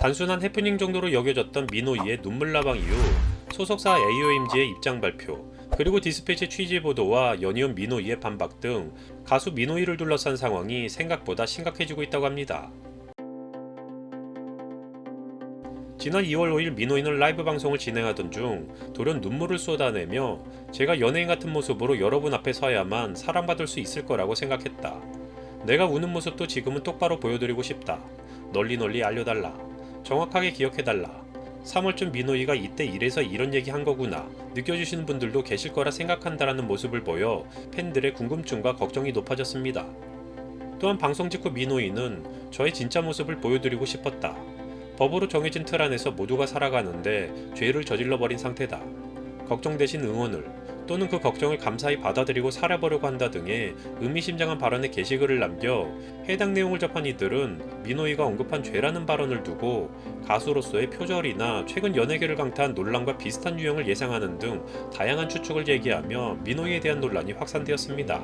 단순한 해프닝 정도로 여겨졌던 민호이의 눈물나방 이후 소속사 AOMG의 입장 발표, 그리고 디스패치 취재 보도와 연이은 민호이의 반박 등 가수 민호이를 둘러싼 상황이 생각보다 심각해지고 있다고 합니다. 지난 2월 5일 민호이는 라이브 방송을 진행하던 중 돌연 눈물을 쏟아내며 제가 연예인 같은 모습으로 여러분 앞에 서야만 사랑받을 수 있을 거라고 생각했다. 내가 우는 모습도 지금은 똑바로 보여드리고 싶다. 널리 널리 알려달라. 정확하게 기억해달라. 3월쯤 민호이가 이때 이래서 이런 얘기 한 거구나 느껴주시는 분들도 계실 거라 생각한다라는 모습을 보여 팬들의 궁금증과 걱정이 높아졌습니다. 또한 방송 직후 민호이는 저의 진짜 모습을 보여드리고 싶었다. 법으로 정해진 틀 안에서 모두가 살아가는데 죄를 저질러버린 상태다. 걱정 대신 응원을 또는 그 걱정을 감사히 받아들이고 살아보려고 한다 등의 의미심장한 발언에 게시글을 남겨 해당 내용을 접한 이들은 민호이가 언급한 죄라는 발언을 두고 가수로서의 표절이나 최근 연예계를 강타한 논란과 비슷한 유형을 예상하는 등 다양한 추측을 제기하며 민호이에 대한 논란이 확산되었습니다.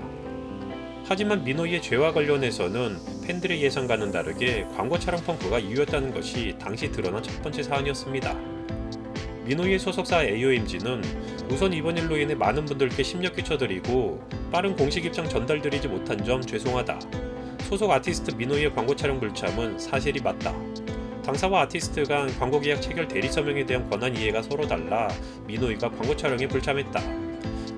하지만 민호이의 죄와 관련해서는 팬들의 예상과는 다르게 광고 촬영 펑크가 이유였다는 것이 당시 드러난 첫 번째 사안이었습니다. 민호이의 소속사 AOMG는 우선 이번 일로 인해 많은 분들께 심력 끼쳐드리고 빠른 공식 입장 전달드리지 못한 점 죄송하다. 소속 아티스트 민호이의 광고 촬영 불참은 사실이 맞다. 당사와 아티스트 간 광고 계약 체결 대리 서명에 대한 권한 이해가 서로 달라 민호이가 광고 촬영에 불참했다.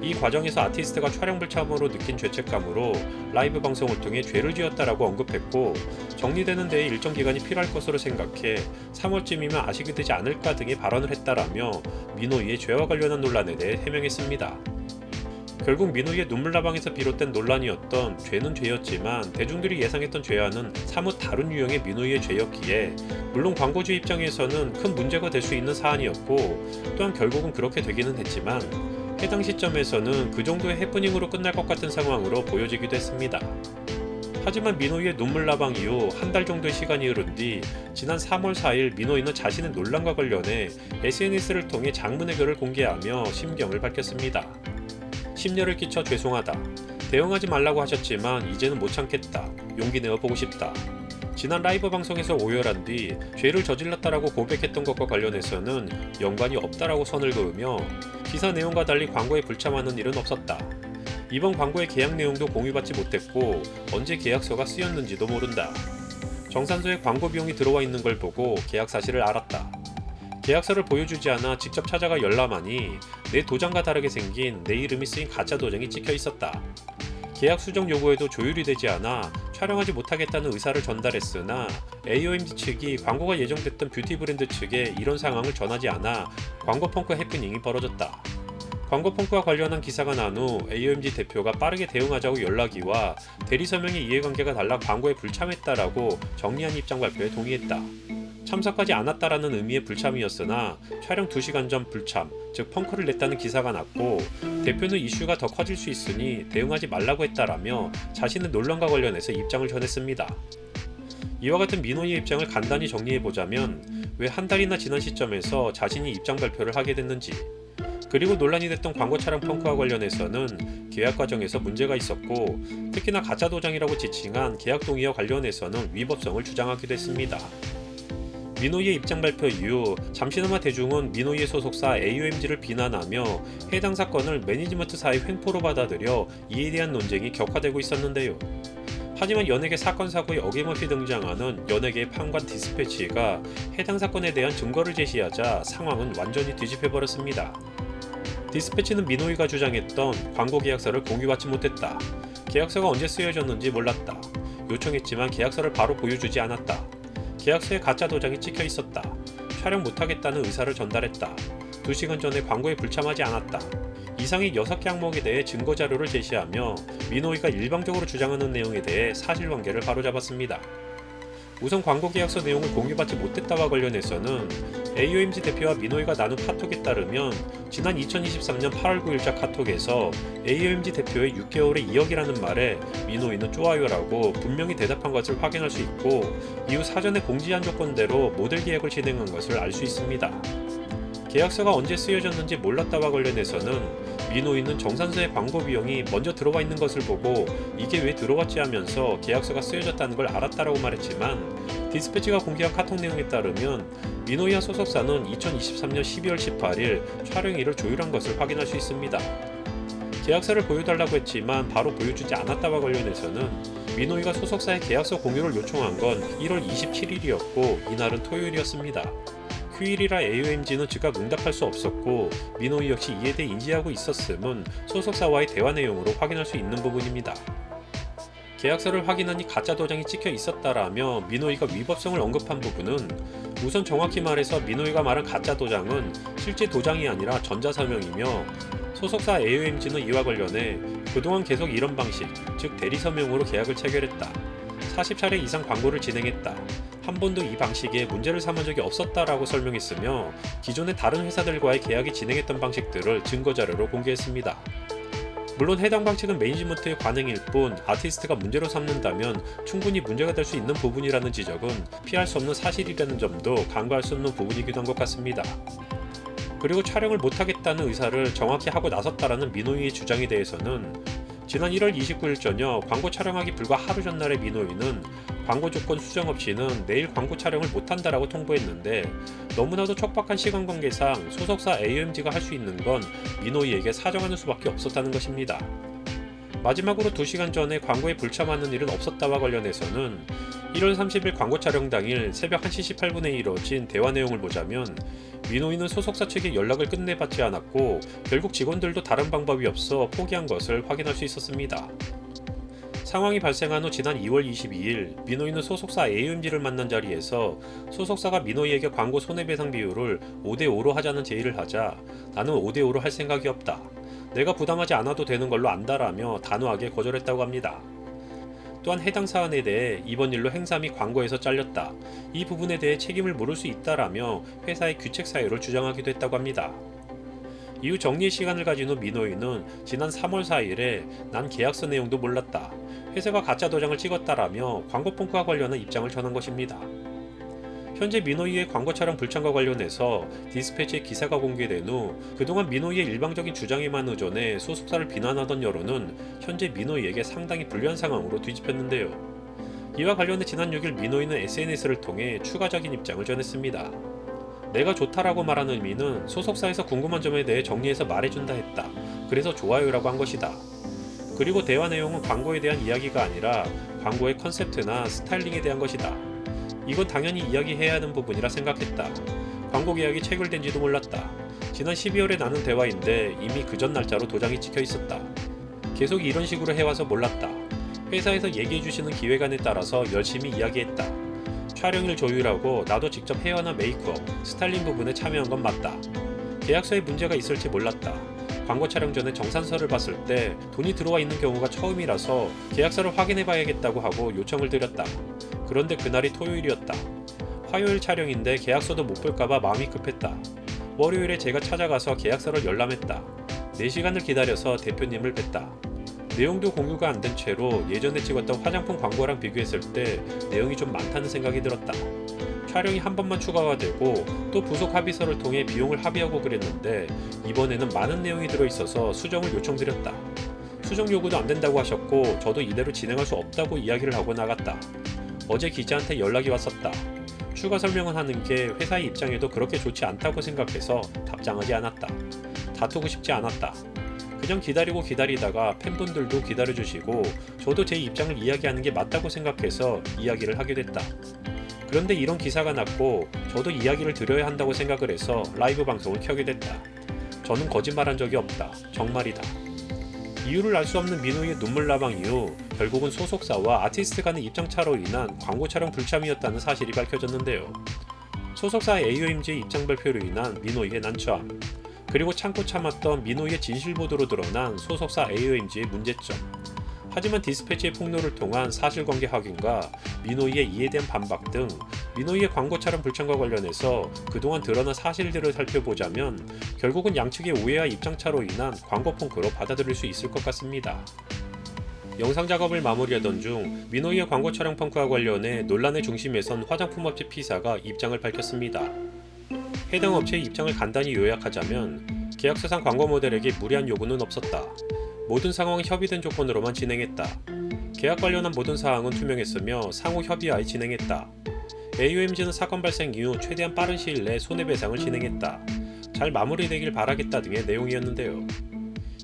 이 과정에서 아티스트가 촬영 불참으로 느낀 죄책감으로 라이브 방송을 통해 죄를 지었다라고 언급했고 정리되는 데에 일정 기간이 필요할 것으로 생각해 3월쯤이면 아시게 되지 않을까 등의 발언을 했다라며 민호이의 죄와 관련한 논란에 대해 해명했습니다. 결국 민호이의 눈물나방에서 비롯된 논란이었던 죄는 죄였지만 대중들이 예상했던 죄와는 사뭇 다른 유형의 민호이의 죄였기에 물론 광고주 입장에서는 큰 문제가 될 수 있는 사안이었고 또한 결국은 그렇게 되기는 했지만 해당 시점에서는 그 정도의 해프닝으로 끝날 것 같은 상황으로 보여지기도 했습니다. 하지만 민호이의 눈물 나방 이후 한 달 정도의 시간이 흐른 뒤 지난 3월 4일 민호이는 자신의 논란과 관련해 SNS를 통해 장문의 글을 공개하며 심경을 밝혔습니다. 심려를 끼쳐 죄송하다. 대응하지 말라고 하셨지만 이제는 못 참겠다. 용기 내어 보고 싶다. 지난 라이브 방송에서 오열한 뒤 죄를 저질렀다라고 고백했던 것과 관련해서는 연관이 없다라고 선을 그으며 기사 내용과 달리 광고에 불참하는 일은 없었다. 이번 광고의 계약 내용도 공유받지 못했고 언제 계약서가 쓰였는지도 모른다. 정산소에 광고 비용이 들어와 있는 걸 보고 계약 사실을 알았다. 계약서를 보여주지 않아 직접 찾아가 열람하니 내 도장과 다르게 생긴 내 이름이 쓰인 가짜 도장이 찍혀 있었다. 계약 수정 요구에도 조율이 되지 않아 촬영하지 못하겠다는 의사를 전달했으나 AOMG 측이 광고가 예정됐던 뷰티 브랜드 측에 이런 상황을 전하지 않아 광고 펑크 해프닝이 벌어졌다. 광고 펑크와 관련한 기사가 난 후 AOMG 대표가 빠르게 대응하자고 연락이 와 대리 서명의 이해관계가 달라 광고에 불참했다라고 정리한 입장 발표에 동의했다. 참석하지 않았다라는 의미의 불참이었으나 촬영 2시간 전 불참, 즉 펑크를 냈다는 기사가 났고 대표는 이슈가 더 커질 수 있으니 대응하지 말라고 했다라며 자신의 논란과 관련해서 입장을 전했습니다. 이와 같은 민호이의 입장을 간단히 정리해보자면 왜 한 달이나 지난 시점에서 자신이 입장 발표를 하게 됐는지 그리고 논란이 됐던 광고 촬영 펑크와 관련해서는 계약 과정에서 문제가 있었고 특히나 가짜 도장이라고 지칭한 계약 동의와 관련해서는 위법성을 주장하기도 했습니다. 민호이의 입장 발표 이후 잠시나마 대중은 민호이의 소속사 AOMG를 비난하며 해당 사건을 매니지먼트 사의 횡포로 받아들여 이에 대한 논쟁이 격화되고 있었는데요. 하지만 연예계 사건 사고에 어김없이 등장하는 연예계의 판관 디스패치가 해당 사건에 대한 증거를 제시하자 상황은 완전히 뒤집혀버렸습니다. 디스패치는 민호이가 주장했던 광고 계약서를 공유받지 못했다. 계약서가 언제 쓰여졌는지 몰랐다. 요청했지만 계약서를 바로 보여주지 않았다. 계약서에 가짜 도장이 찍혀 있었다. 촬영 못하겠다는 의사를 전달했다. 2시간 전에 광고에 불참하지 않았다. 이상의 6개 항목에 대해 증거 자료를 제시하며 민호이가 일방적으로 주장하는 내용에 대해 사실관계를 바로잡았습니다. 우선 광고 계약서 내용을 공유받지 못했다와 관련해서는 AOMG 대표와 민호이가 나눈 카톡에 따르면 지난 2023년 8월 9일자 카톡에서 AOMG 대표의 6개월에 2억이라는 말에 민호이는 좋아요라고 분명히 대답한 것을 확인할 수 있고 이후 사전에 공지한 조건대로 모델 계약을 진행한 것을 알 수 있습니다. 계약서가 언제 쓰여졌는지 몰랐다와 관련해서는 미노이는 정산서의 광고 비용이 먼저 들어와 있는 것을 보고 이게 왜 들어왔지 하면서 계약서가 쓰여졌다는 걸 알았다라고 말했지만 디스패치가 공개한 카톡 내용에 따르면 미노이와 소속사는 2023년 12월 18일 촬영일을 조율한 것을 확인할 수 있습니다. 계약서를 보여달라고 했지만 바로 보여주지 않았다와 관련해서는 미노이가 소속사의 계약서 공유를 요청한 건 1월 27일이었고 이날은 토요일이었습니다. 휴일이라 AOMG는 즉각 응답할 수 없었고 미노이 역시 이에 대해 인지하고 있었음은 소속사와의 대화 내용으로 확인할 수 있는 부분입니다. 계약서를 확인하니 가짜 도장이 찍혀 있었다라며 미노이가 위법성을 언급한 부분은 우선 정확히 말해서 미노이가 말한 가짜 도장은 실제 도장이 아니라 전자서명이며 소속사 AOMG는 이와 관련해 그동안 계속 이런 방식, 즉 대리서명으로 계약을 체결했다. 40차례 이상 광고를 진행했다. 한 번도 이 방식에 문제를 삼은 적이 없었다라고 설명했으며 기존의 다른 회사들과의 계약이 진행했던 방식들을 증거자료로 공개했습니다. 물론 해당 방식은 매니지먼트의 관행일 뿐 아티스트가 문제로 삼는다면 충분히 문제가 될 수 있는 부분이라는 지적은 피할 수 없는 사실이라는 점도 간과할 수 없는 부분이기도 한 것 같습니다. 그리고 촬영을 못하겠다는 의사를 정확히 하고 나섰다라는 미노이의 주장에 대해서는 지난 1월 29일 저녁 광고 촬영하기 불과 하루 전날에 미노이는 광고 조건 수정 없이는 내일 광고 촬영을 못한다라고 통보했는데 너무나도 촉박한 시간 관계상 소속사 AMG가 할 수 있는 건 미노이에게 사정하는 수밖에 없었다는 것입니다. 마지막으로 2시간 전에 광고에 불참하는 일은 없었다와 관련해서는 1월 30일 광고 촬영 당일 새벽 1시 18분에 이뤄진 대화 내용을 보자면 민호인은 소속사 측에 연락을 끝내 받지 않았고 결국 직원들도 다른 방법이 없어 포기한 것을 확인할 수 있었습니다. 상황이 발생한 후 지난 2월 22일 민호이는 소속사 AMG를 만난 자리에서 소속사가 민호이에게 광고 손해배상 비율을 5대5로 하자는 제의를 하자 나는 5대5로 할 생각이 없다. 내가 부담하지 않아도 되는 걸로 안다라며 단호하게 거절했다고 합니다. 또한 해당 사안에 대해 이번 일로 행사 및 광고에서 잘렸다. 이 부분에 대해 책임을 물을 수 있다라며 회사의 규책 사유를 주장하기도 했다고 합니다. 이후 정리의 시간을 가진 후 민호인은 지난 3월 4일에 난 계약서 내용도 몰랐다. 회사가 가짜 도장을 찍었다라며 광고 펑크와 관련한 입장을 전한 것입니다. 현재 민호이의 광고 촬영 불참과 관련해서 디스패치의 기사가 공개된 후 그동안 민호이의 일방적인 주장에만 의존해 소속사를 비난하던 여론은 현재 민호이에게 상당히 불리한 상황으로 뒤집혔는데요. 이와 관련해 지난 6일 민호이는 SNS를 통해 추가적인 입장을 전했습니다. 내가 좋다라고 말하는 의미는 소속사에서 궁금한 점에 대해 정리해서 말해준다 했다. 그래서 좋아요라고 한 것이다. 그리고 대화 내용은 광고에 대한 이야기가 아니라 광고의 컨셉트나 스타일링에 대한 것이다. 이건 당연히 이야기해야 하는 부분이라 생각했다. 광고 계약이 체결된 지도 몰랐다. 지난 12월에 나눈 대화인데 이미 그전 날짜로 도장이 찍혀 있었다. 계속 이런 식으로 해와서 몰랐다. 회사에서 얘기해주시는 기획안에 따라서 열심히 이야기했다. 촬영일 조율하고 나도 직접 헤어나 메이크업, 스타일링 부분에 참여한 건 맞다. 계약서에 문제가 있을지 몰랐다. 광고 촬영 전에 정산서를 봤을 때 돈이 들어와 있는 경우가 처음이라서 계약서를 확인해 봐야겠다고 하고 요청을 드렸다. 그런데 그날이 토요일이었다. 화요일 촬영인데 계약서도 못 볼까봐 마음이 급했다. 월요일에 제가 찾아가서 계약서를 열람했다. 4시간을 기다려서 대표님을 뵀다. 내용도 공유가 안 된 채로 예전에 찍었던 화장품 광고랑 비교했을 때 내용이 좀 많다는 생각이 들었다. 촬영이 한 번만 추가가 되고 또 부속 합의서를 통해 비용을 합의하고 그랬는데 이번에는 많은 내용이 들어있어서 수정을 요청드렸다. 수정 요구도 안 된다고 하셨고 저도 이대로 진행할 수 없다고 이야기를 하고 나갔다. 어제 기자한테 연락이 왔었다. 추가 설명을 하는 게 회사의 입장에도 그렇게 좋지 않다고 생각해서 답장하지 않았다. 다투고 싶지 않았다. 그냥 기다리고 기다리다가 팬분들도 기다려주시고 저도 제 입장을 이야기하는 게 맞다고 생각해서 이야기를 하게 됐다. 그런데 이런 기사가 났고 저도 이야기를 드려야 한다고 생각을 해서 라이브 방송을 켜게 됐다. 저는 거짓말한 적이 없다. 정말이다. 이유를 알 수 없는 민호의 눈물 나방 이후 결국은 소속사와 아티스트 간의 입장차로 인한 광고 촬영 불참이었다는 사실이 밝혀졌는데요. 소속사 AOMG의 입장 발표로 인한 민호의 난처함, 그리고 참고 참았던 민호의 진실 보도로 드러난 소속사 AOMG의 문제점. 하지만 디스패치의 폭로를 통한 사실관계 확인과 민호이의 이에 대한 반박 등 민호이의 광고 촬영 불참과 관련해서 그동안 드러난 사실들을 살펴보자면 결국은 양측의 오해와 입장차로 인한 광고 펑크로 받아들일 수 있을 것 같습니다. 영상 작업을 마무리하던 중 민호이의 광고 촬영 펑크와 관련해 논란의 중심에 선 화장품 업체 P사가 입장을 밝혔습니다. 해당 업체의 입장을 간단히 요약하자면 계약서상 광고 모델에게 무리한 요구는 없었다. 모든 상황은 협의된 조건으로만 진행했다. 계약 관련한 모든 사항은 투명했으며 상호 협의하에 진행했다. AUMG는 사건 발생 이후 최대한 빠른 시일 내에 손해배상을 진행했다. 잘 마무리되길 바라겠다 등의 내용이었는데요.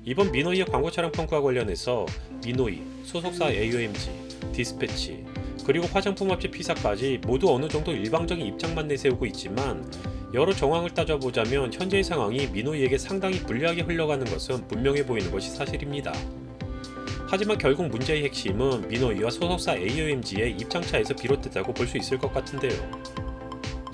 이번 미노이의 광고 촬영 펑크와 관련해서 미노이, 소속사 AUMG, 디스패치, 그리고 화장품 업체 피사까지 모두 어느 정도 일방적인 입장만 내세우고 있지만 여러 정황을 따져보자면 현재의 상황이 미노이에게 상당히 불리하게 흘러가는 것은 분명해 보이는 것이 사실입니다. 하지만 결국 문제의 핵심은 미노이와 소속사 AOMG의 입장차에서 비롯됐다고 볼 수 있을 것 같은데요.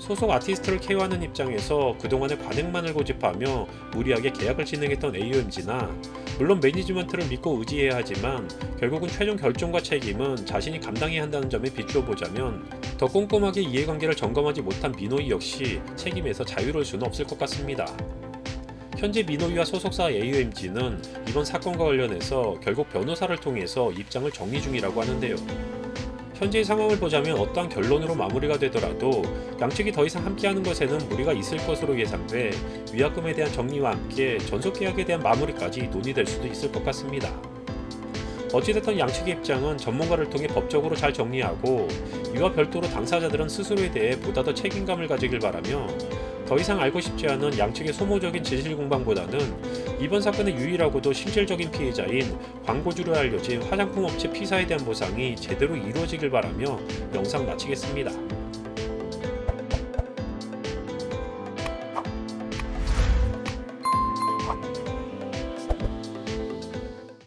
소속 아티스트를 케어하는 입장에서 그동안의 관행만을 고집하며 무리하게 계약을 진행했던 AOMG나 물론 매니지먼트를 믿고 의지해야 하지만 결국은 최종 결정과 책임은 자신이 감당해야 한다는 점에 비추어 보자면 더 꼼꼼하게 이해관계를 점검하지 못한 미노이 역시 책임에서 자유로울 수는 없을 것 같습니다. 현재 미노이와 소속사 AOMG는 이번 사건과 관련해서 결국 변호사를 통해서 입장을 정리 중이라고 하는데요. 현재의 상황을 보자면 어떠한 결론으로 마무리가 되더라도 양측이 더 이상 함께하는 것에는 무리가 있을 것으로 예상돼 위약금에 대한 정리와 함께 전속 계약에 대한 마무리까지 논의될 수도 있을 것 같습니다. 어찌됐든 양측의 입장은 전문가를 통해 법적으로 잘 정리하고 이와 별도로 당사자들은 스스로에 대해 보다 더 책임감을 가지길 바라며 더 이상 알고 싶지 않은 양측의 소모적인 지질 공방보다는 이번 사건의 유일하고도 실질적인 피해자인 광고주로 알려진 화장품 업체 피사에 대한 보상이 제대로 이루어지길 바라며 영상 마치겠습니다.